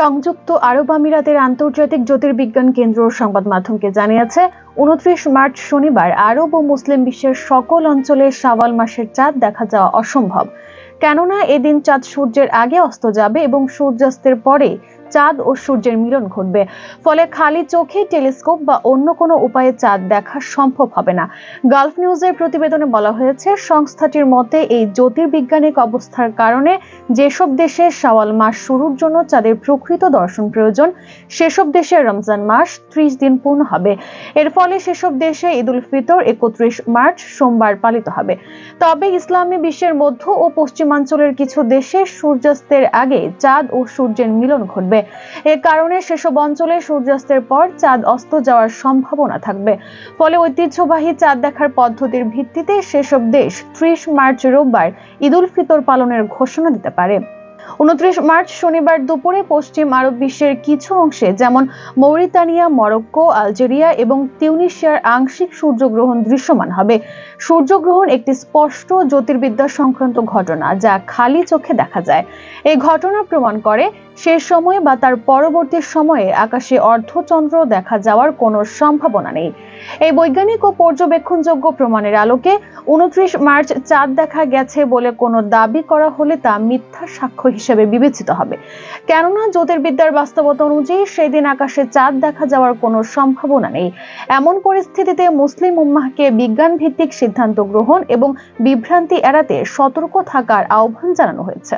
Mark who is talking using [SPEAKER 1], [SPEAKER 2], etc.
[SPEAKER 1] সংযুক্ত আরব আমিরাতের আন্তর্জাতিক জ্যোতির্বিজ্ঞান কেন্দ্র সংবাদ মাধ্যমকে জানিয়েছে, উনত্রিশ মার্চ শনিবার আরব ও মুসলিম বিশ্বের সকল অঞ্চলে শাওয়াল মাসের চাঁদ দেখা যাওয়া অসম্ভব। কেননা, এদিন চাঁদ সূর্যের আগে অস্ত যাবে এবং সূর্যাস্তের পরে চাঁদ ও সূর্যের মিলন ঘটবে। ফলে খালি চোখে টেলিস্কোপ বা অন্য কোনো উপায়ে চাঁদ দেখা সম্ভব হবে না। গালফ নিউজের প্রতিবেদনে বলা হয়েছে, সংস্থাটির মতে এই জ্যোতির্বিজ্ঞানিক অবস্থার কারণে যেসব দেশে শাওয়াল মাস শুরুর জন্য চাঁদের প্রকৃত দর্শন প্রয়োজন, সেসব দেশে রমজান মাস ত্রিশ দিন পূর্ণ হবে। এর ফলে সেসব দেশে ঈদ উল ফিতর একত্রিশ মার্চ সোমবার পালিত হবে। তবে ইসলামী বিশ্বের মধ্য ও পশ্চিমাঞ্চলের কিছু দেশে সূর্যাস্তের আগে চাঁদ ও সূর্যের মিলন ঘটবে। এ কারণে সেসব অঞ্চলে সূর্যাস্তের পর চাঁদ অস্ত যাওয়ার সম্ভাবনা থাকবে। ফলে ঐতিহ্যবাহী চাঁদ দেখার পদ্ধতির ভিত্তিতে সেসব দেশ ত্রিশ মার্চ রোববার ঈদ উল ফিতর পালনের ঘোষণা দিতে পারে। উনত্রিশ মার্চ শনিবার দুপুরে পশ্চিম আরব বিশ্বের কিছু অংশে, যেমন মৌরিতানিয়া, মরক্কো, আলজেরিয়া এবং তিউনিশিয়ার আংশিক সূর্যগ্রহণ দৃশ্যমান হবে। সূর্যগ্রহণ একটি স্পষ্ট জ্যোতির্বিদ্যা সংক্রান্ত ঘটনা যা খালি চোখে দেখা যায়। এই ঘটনা প্রমাণ করে সে সময় বা তার পরবর্তী সময়ে আকাশে অর্ধচন্দ্র দেখা যাওয়ার কোনো সম্ভাবনা নেই। এই বৈজ্ঞানিক ও পর্যবেক্ষণযোগ্য প্রমাণের আলোকে উনত্রিশ মার্চ চাঁদ দেখা গেছে বলে কোনো দাবি করা হলে তা মিথ্যা সাক্ষ্য হিসেবে বিবেচিত হবে। কেননা জ্যোতির্বিদ্যার বাস্তবতা অনুযায়ী সেদিন আকাশে চাঁদ দেখা যাওয়ার কোনো সম্ভাবনা নেই। এমন পরিস্থিতিতে মুসলিম উম্মাহকে বিজ্ঞান ভিত্তিক সিদ্ধান্ত গ্রহণ এবং বিভ্রান্তি এড়াতে সতর্ক থাকার আহ্বান জানানো হয়েছে।